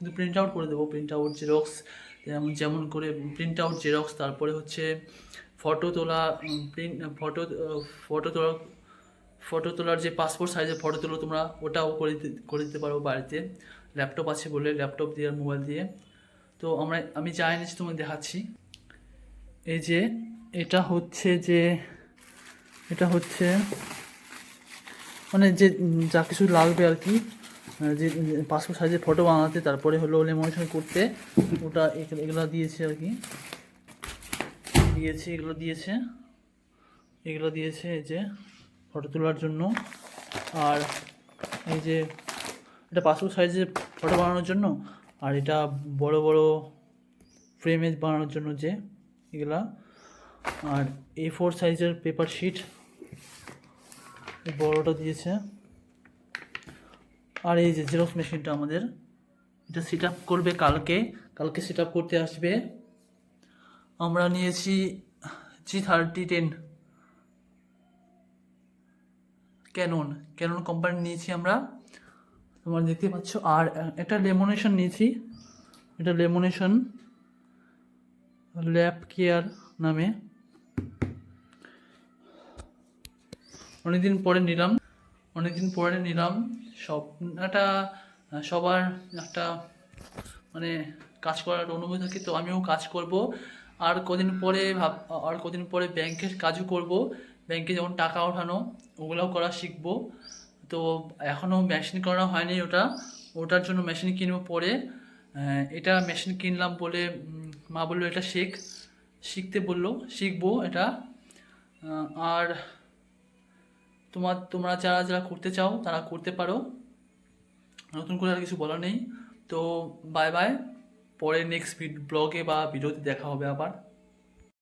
কিন্তু print out করে দেবো প্রিন্ট আউট জেরক্স যেমন যেমন করে প্রিন্ট আউট জেরক্স তারপরে হচ্ছে ফটো তোলা প্রিন্ট ফটো ফটো তোলা ফটো তোলার যে পাসপোর্ট সাইজের ফটো তোলো তোমরা, ওটাও করে দিতে করে দিতে পারো বাড়িতে। ল্যাপটপ আছে বলে ল্যাপটপ দিয়ে আর মোবাইল দিয়ে। তো আমরা, আমি যা এনেছি তোমাকে দেখাচ্ছি। এই যে, এটা হচ্ছে যে, এটা হচ্ছে মানে যে যা কিছু লাগবে আর কি যে পাসপোর্ট সাইজের ফটো বানাতে, তারপরে হলো লেমনেশন করতে, ওটা এগুলো- এগুলো দিয়েছে আর কি। দিয়েছে, এগুলো দিয়েছে। এগুলো দিয়েছে এই যে ফটো তোলার জন্য। আর এই যে এটা পাসপোর্ট সাইজের ফটো বানানোর জন্য, আর এটা বড় বড় ফ্রেমে বানানোর জন্য যে এগুলা। আর এ ফোর সাইজের পেপার শিট বড়টা দিয়েছে। আর এই যে জেরক্স মেশিনটা আমাদের, এটা সেট করবে কালকে। কালকে সেট করতে আসবে। আমরা নিয়েছি G thirty ten Canon Canon company নিয়েছি আমরা। তোমরা দেখতে পাচ্ছ, আর একটা লেমোনেশন নিয়েছি। এটা লেমোনেশন ল্যাব কেয়ার নামে। অনেকদিন পরে নিলাম। অনেকদিন পরে নিলাম। সব একটা সবার একটা মানে কাজ করার অনুভূতি থাকে, তো আমিও কাজ করব। আর কদিন পরে ভাব, আর কদিন পরে ব্যাংকের কাজও করব। ব্যাংকে যেমন টাকা ওঠানো, ওগুলোও করা শিখব। তো এখনও মেশিন করা হয়নি ওটা। ওটার জন্য মেশিন কিনবো পরে। এটা মেশিন কিনলাম বলে মা বলল, এটা শেখ। শিখতে বলল, শিখব এটা। আর তোমার, তোমরা যারা যারা করতে চাও, তারা করতে পারো। নতুন করে আর কিছু বলার নেই। তো বাই বাই পরে নেক্সট ব্লগে বা ভিডিওতে দেখা হবে আবার।